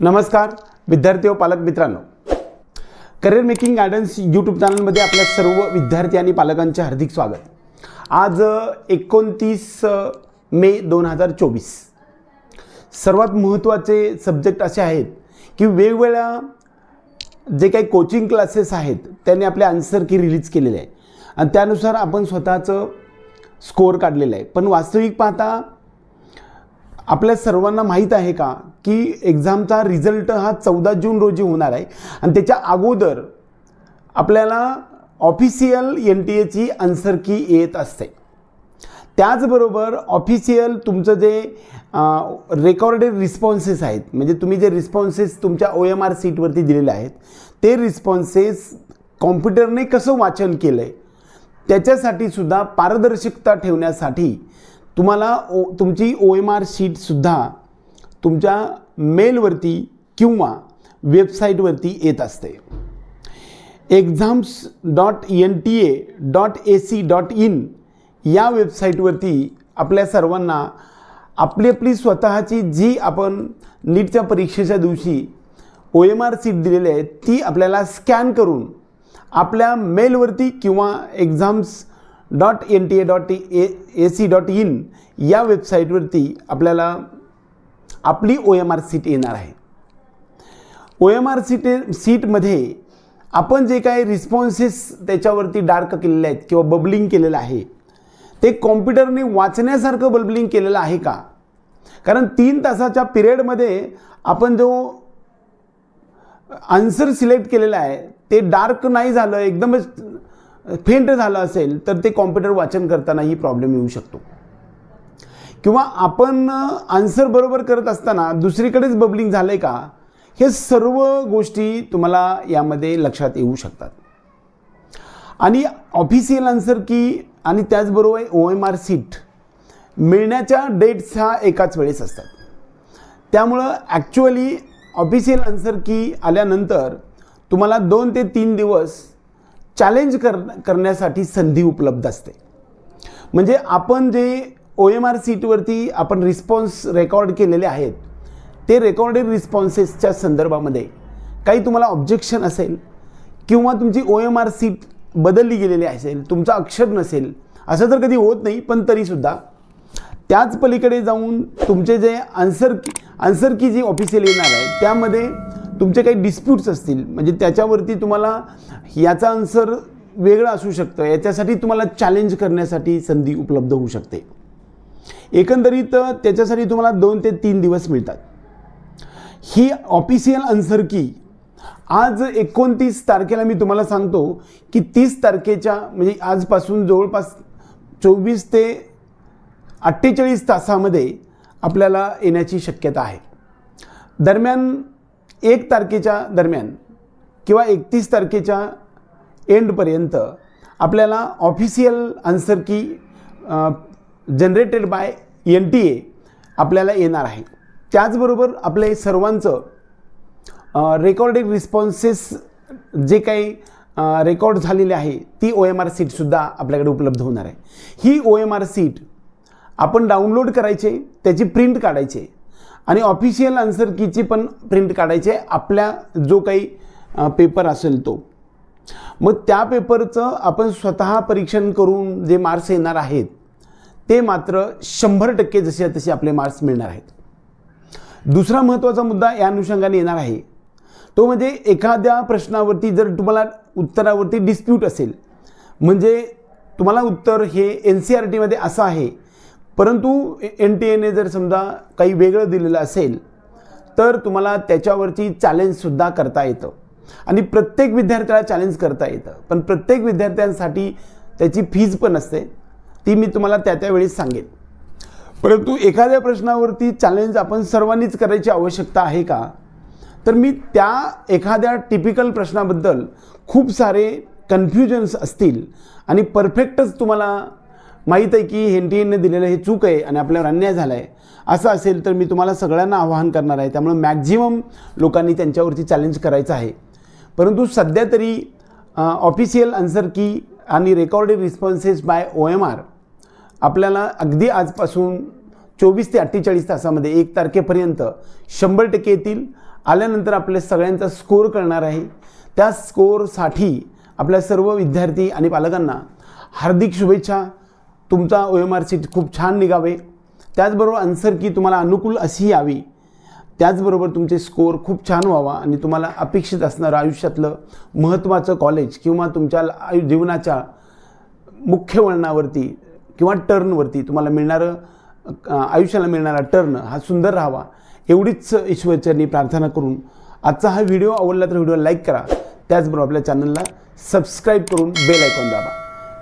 नमस्कार विद्यार्थी व पालक मित्रांनो. करिअर मेकिंग गायडन्स यूट्यूब चॅनलमध्ये आपल्या सर्व विद्यार्थी आणि पालकांचे हार्दिक स्वागत. आज एकोणतीस मे दोन हजार चोवीस. सर्वात महत्त्वाचे सब्जेक्ट असे आहेत की वेगवेगळ्या जे काही कोचिंग क्लासेस आहेत त्यांनी आपले आन्सर की रिलीज केलेले आहे आणि त्यानुसार आपण स्वतःचं स्कोअर काढलेलं आहे. पण वास्तविक पाहता आपल्या सर्वांना माहीत आहे का की एक्झामचा रिझल्ट हा चौदा जून रोजी होणार आहे. आणि त्याच्या अगोदर आपल्याला ऑफिशियल एन टी एची आन्सर की येत असते. त्याचबरोबर ऑफिशियल तुमचं जे रेकॉर्डेड रिस्पॉन्सेस आहेत म्हणजे तुम्ही जे रिस्पॉन्सेस तुमच्या ओ एम आर सीटवरती दिलेले आहेत ते रिस्पॉन्सेस कॉम्प्युटरने कसं वाचन केलं आहे त्याच्यासाठी सुद्धा पारदर्शकता ठेवण्यासाठी तुम्हाला ओ तुमची ओ एम आर शीटसुद्धा तुमच्या मेलवरती किंवा वेबसाईटवरती येत असते. Exams dot N T A dot A C dot in या वेबसाईटवरती आपल्या सर्वांना आपली आपली स्वतःची जी आपण नीटच्या परीक्षेच्या दिवशी ओ एम आर सीट दिलेली आहे ती आपल्याला स्कॅन करून आपल्या मेलवरती किंवा exams dot N T A dot A A C dot in या वेबसाईटवरती आपल्याला आपली ओ एम आर सीट येणार आहे. ओ एम आर सीट सीटमध्ये आपण जे काही रिस्पॉन्सेस त्याच्यावरती डार्क केलेले आहेत किंवा बबलिंग केलेलं आहे ते कॉम्प्युटरने वाचण्यासारखं बबलिंग केलेलं आहे का? कारण तीन तासाच्या पिरियडमध्ये आपण जो आन्सर सिलेक्ट केलेला आहे ते डार्क नाही झालं एकदमच फेंट झालं असेल तर ते कॉम्प्युटर वाचन करतानाही प्रॉब्लेम येऊ शकतो. किंवा आपण आन्सर बरोबर करत असताना दुसरीकडेच बबलिंग झालं आहे का? हे सर्व गोष्टी तुम्हाला यामध्ये लक्षात येऊ शकतात. आणि ऑफिशियल आन्सर की आणि त्याचबरोबर ओ एम आर सीट मिळण्याच्या डेट्स ह्या एकाच वेळेस असतात. त्यामुळं ॲक्च्युअली ऑफिशियल आन्सर की आल्यानंतर तुम्हाला दोन ते तीन दिवस चॅलेंज कर करण्यासाठी संधी उपलब्ध असते. म्हणजे आपण जे ओ एम आर सीटवरती आपण रिस्पॉन्स रेकॉर्ड केलेले आहेत ते रेकॉर्डेड रिस्पॉन्सेसच्या संदर्भामध्ये काही तुम्हाला ऑब्जेक्शन असेल किंवा तुमची ओ एम आर सीट बदलली गेलेली असेल तुमचं अक्षर नसेल असं तर कधी होत नाही पण तरीसुद्धा त्याच पलीकडे जाऊन तुमचे जे आन्सर की आन्सर की जी ऑफिशियल येणार आहे त्यामध्ये तुमचे काही डिस्प्यूट्स असतील म्हणजे त्याच्यावरती तुम्हाला याचा आन्सर वेगळा असू शकतं. याच्यासाठी तुम्हाला चॅलेंज करण्यासाठी संधी उपलब्ध होऊ शकते. एकंदरीत त्याच्यासाठी तुम्हाला दोन ते तीन दिवस मिळतात. ही ऑफिशियल आन्सर की आज एकोणतीस तारखेला मी तुम्हाला सांगतो की तीस तारखेच्या म्हणजे आजपासून जवळपास चोवीस ते अठ्ठेचाळीस तासामध्ये आपल्याला येण्याची शक्यता आहे. दरम्यान एक तारखेच्या दरम्यान किंवा एकतीस तारखेच्या एंडपर्यंत आपल्याला official answer key generated by N T A आपल्याला येणार आहे. त्याचबरोबर आपले सर्वांचं रेकॉर्डेड रिस्पॉन्सेस जे काही रेकॉर्ड झालेले आहे ती ओ एम आर सीटसुद्धा आपल्याकडे उपलब्ध होणार आहे. ही ओ एम आर सीट आपण डाउनलोड करायचे त्याची प्रिंट काढायचे आणि ऑफिशियल आन्सर कीची पण प्रिंट काढायचे आपल्या जो काही पेपर असेल तो. मग त्या पेपरचं आपण स्वतः परीक्षण करून जे मार्क्स येणार आहेत ते मात्र शंभर टक्के जसे तसे आपले मार्क्स मिळणार आहेत. दुसरा महत्त्वाचा मुद्दा या अनुषंगाने येणार आहे. तो म्हणजे एखाद्या प्रश्नावरती जर तुम्हाला उत्तरावरती डिस्प्यूट असेल म्हणजे तुम्हाला उत्तर हे एन सी आर टीमध्ये असं आहे परंतु एन टी एने जर समजा काही वेगळं दिलेलं असेल तर तुम्हाला त्याच्यावरची चॅलेंजसुद्धा करता येतं. आणि प्रत्येक विद्यार्थ्याला चॅलेंज करता येतं. पण प्रत्येक विद्यार्थ्यांसाठी त्याची फीज पण असते. ती मी तुम्हाला त्या त्यावेळेस सांगेन. परंतु एखाद्या प्रश्नावरती चॅलेंज आपण सर्वांनीच करायची आवश्यकता आहे का? तर मी त्या एखाद्या टिपिकल प्रश्नाबद्दल खूप सारे कन्फ्युजन्स असतील आणि परफेक्टच तुम्हाला माहीत आहे की एन दिलेलं हे चूक आहे आणि आपल्यावर अन्याय झाला आहे असं असेल तर मी तुम्हाला सगळ्यांना आवाहन करणार आहे. त्यामुळे मॅक्झिमम लोकांनी त्यांच्यावरती चॅलेंज करायचं आहे. परंतु सध्या तरी ऑफिशियल आन्सर की आणि recorded responses by O M R आपल्याला अगदी आजपासून चोवीस ते अठ्ठेचाळीस तासामध्ये एक तारखेपर्यंत शंभर टक्के येतील. आल्यानंतर आपल्या सगळ्यांचा स्कोअर करणार आहे. त्या स्कोअरसाठी आपल्या सर्व विद्यार्थी आणि पालकांना हार्दिक शुभेच्छा. तुमचा ओ एम आर सीट खूप छान निघावे. त्याचबरोबर आन्सर की तुम्हाला अनुकूल अशी यावी. त्याचबरोबर तुमचे स्कोअर खूप छान व्हावा आणि तुम्हाला अपेक्षित असणारं आयुष्यातलं महत्त्वाचं कॉलेज किंवा तुमच्या आयु जीवनाच्या मुख्य वळणावरती किंवा टर्नवरती तुम्हाला मिळणारं आयुष्याला मिळणारा टर्न हा सुंदर राहावा. एवढीच ईश्वरचरणी प्रार्थना करून आजचा हा व्हिडिओ आवडला तर व्हिडिओ लाईक करा. त्याचबरोबर आपल्या चॅनलला सबस्क्राईब करून बेल आयकॉन दाबा.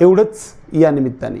एवढंच या निमित्ताने.